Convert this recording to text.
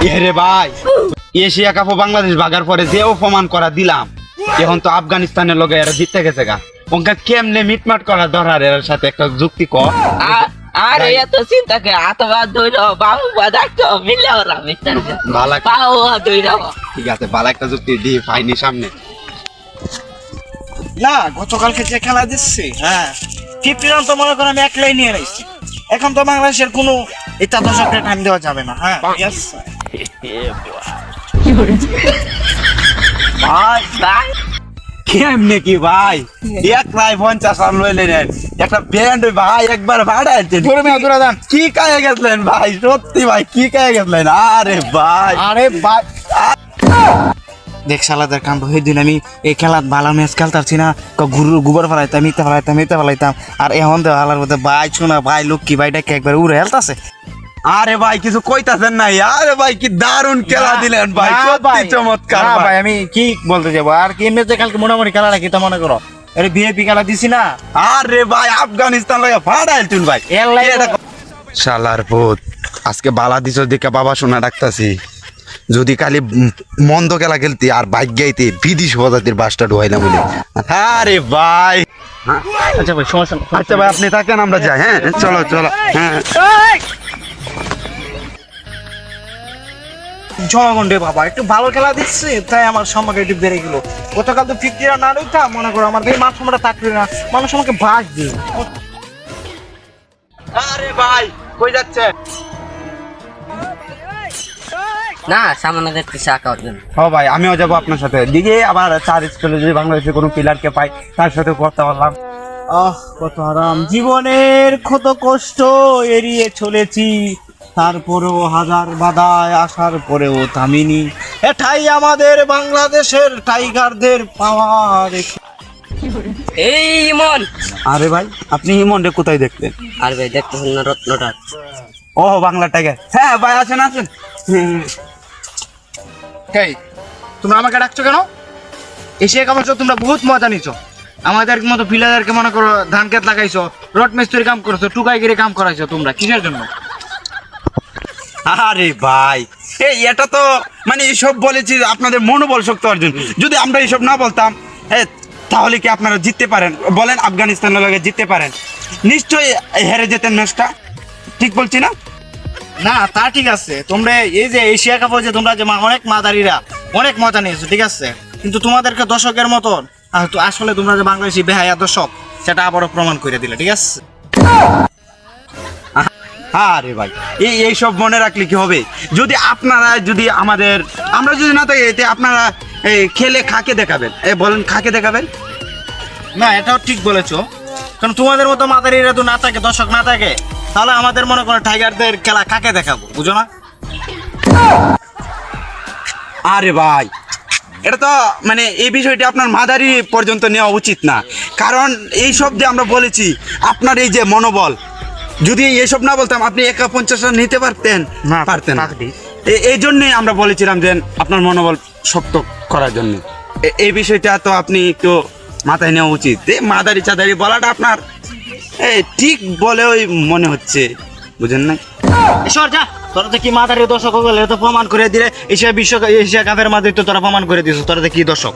রে ভাই এশিয়া কাপও বাংলাদেশ ভাগার পরে যে অপমান করা দিলাম এখন তো আফগানিস্তানের লগে এরা জিততে গেছে গা। ওকে কেমনে মিটমাট করা ধরার এর সাথে একটা যুক্তি ক আ- এত চিন্তা কে আতবা দইর বাবু বাদাক্ত মিলে ওরা মিস্টার ভালো পাও দইর ঠিক আছে ভালো একটা যুক্তি দি ফাইনি সামনে। না গতকালকে যে খেলা দিচ্ছি হ্যাঁ ফিফটি রান তো মনে করেন আমি একলাই নিয়ে রয়েছি এখন তো বাংলাদেশের কোনো এটা টাইম দেওয়া যাবে না হ্যাঁ. পঞ্চাশ একটা ভাই একবার কি ভাই সত্যি ভাই কি আরে আরে হয়ে আমি এই খেলাত ভালো ম্যাচ খেলতারছি না গুরু গোবর ফেলাইতাম ইতে ফেলাইতাম ইতে ফেলাইতাম আর এখন তো হালার মধ্যে ভাই শোনা ভাই লক্ষ্মী ভাইটাকে একবার উড়ে হেলতাছে আরে ভাই কিছু কইতাছেন নাই আরে ভাই কি দারুণ খেলা দিলেন ভাই না সত্যি ভাই, চমৎকার ভাই। ভাই আমি কি বলতে যাব আর কি এমনিতে কালকে মোটামুটি খেলা রাখি তা মনে করো? আরে বিএপি খেলা দিছি না। আরে ভাই আফগানিস্তান লাগে ফাড়াইলতুন ভাই। এর লাগে শালার ভূত আজকে বালা দিছ দেখে বাবা শোনা ডাকতাছি। যদি কালি মন্দ খেলা খেলতি আর বাইক গাইতে বিদেশ প্রজাতির বাসটা ঢুয়াইলাম বলে। আরে ভাই। আচ্ছা ভাই সমস্যা নেই। আচ্ছা ভাই আপনি থাকেন আমরা যাই হ্যাঁ? চলো চলো হ্যাঁ। জনগণ বাবা একটু ভালো খেলা দিচ্ছে তাই আমার সম্মানটা একটু বেড়ে গেল। গতকাল তো ফিফটি রান না রইতা মনে করো আমার এই সম্মানটা থাকবে না মানুষ আমাকে বাস দিল। আরে ভাই কই যাচ্ছে? না সামনে দেখতে শাখা অর্জন। ও ভাই আমিও যাব আপনার সাথে। দিকে আবার চার স্কুলে যদি বাংলাদেশে কোনো প্লেয়ারকে পাই তার সাথে কথা বললাম। আহ কত আরাম। জীবনের কত কষ্ট এড়িয়ে চলেছি। তারপরেও হাজার বাধায় আসার পরেও থামিনি। এটাই আমাদের বাংলাদেশের টাইগারদের পাওয়ার এই ইমন। আরে ভাই আপনি ইমন রে কোথায় দেখলেন? আর ভাই দেখতেছেন না রত্নটা। ও বাংলা টাইগার। হ্যাঁ ভাই আসেন হুম। এই তোমরা আমাকে ডাকছো কেন? এশিয়া আসছো তোমরা বহুত মজা নিছো। আমাদের মতো পিলাদেরকে মনে করো ধান ক্ষেত লাগাইছো রড মিস্ত্রি কাম করছ টুকাই গিরে কাম করাইছো তোমরা কিসের জন্য? আরে ভাই, এই এটা তো মানে এইসব বলেছি আপনাদের মনোবল শক্তি অর্জন। যদি আমরা এইসব না বলতাম তাহলে কি আপনারা জিততে পারেন? বলেন আফগানিস্তানের লগে জিততে পারেন। নিশ্চয়ই হেরে যেতেন ম্যাচটা। ঠিক বলছি না? না, তা ঠিক আছে। তোমরা এই যে এশিয়া কাপ যে তোমরা যে অনেক মাদারিরা, অনেক মজা নিয়েছো, ঠিক আছে? কিন্তু তোমাদেরকে দর্শকের মতন আসলে তোমরা যে বাংলাদেশি বেহায়া দর্শক, সেটা আবারও প্রমাণ করে দিলে, ঠিক আছে? আরে ভাই এই এইসব মনে রাখলে কি হবে? যদি আপনারা যদি আমাদের আমরা যদি না থাকি এতে আপনারা এই, খেলে খাকে দেখাবেন? এ বলেন খাকে দেখাবেন? না এটাও ঠিক বলেছ। কারণ তোমাদের মতো মাদারিরা তো না থাকে দর্শক না থাকে। তাহলে আমাদের মনে করো টাইগারদের খেলা কাকে দেখাবো বুঝো না? আরে ভাই এটা তো মানে এই বিষয়টি আপনার মাদারি পর্যন্ত নেওয়া উচিত না। কারণ এই সব যে আমরা বলেছি আপনার এই যে মনোবল যদি এইসব না বলতাম আপনি একা পঞ্চাশ রান নিতে পারতেন? না, পারতেন। এই জন্যই আমরা বলেছিলাম যে আপনার মনোবল শক্ত করার জন্য। এই বিষয়টা তো আপনি একটু মাথায় নেওয়া উচিত। এই মাদারি চাদারি বলাটা আপনার এ, ঠিক ওই মনে হচ্ছে। বুঝেন না ঈশ্বর যা তোরা তো কি মাদারি দর্শক হলে তো প্রমাণ করে দিলে এশিয়া বিশ্ব এশিয়া কাপের মাধ্যমে তো তোরা প্রমাণ করে দিছো তোরা তো কি দর্শক?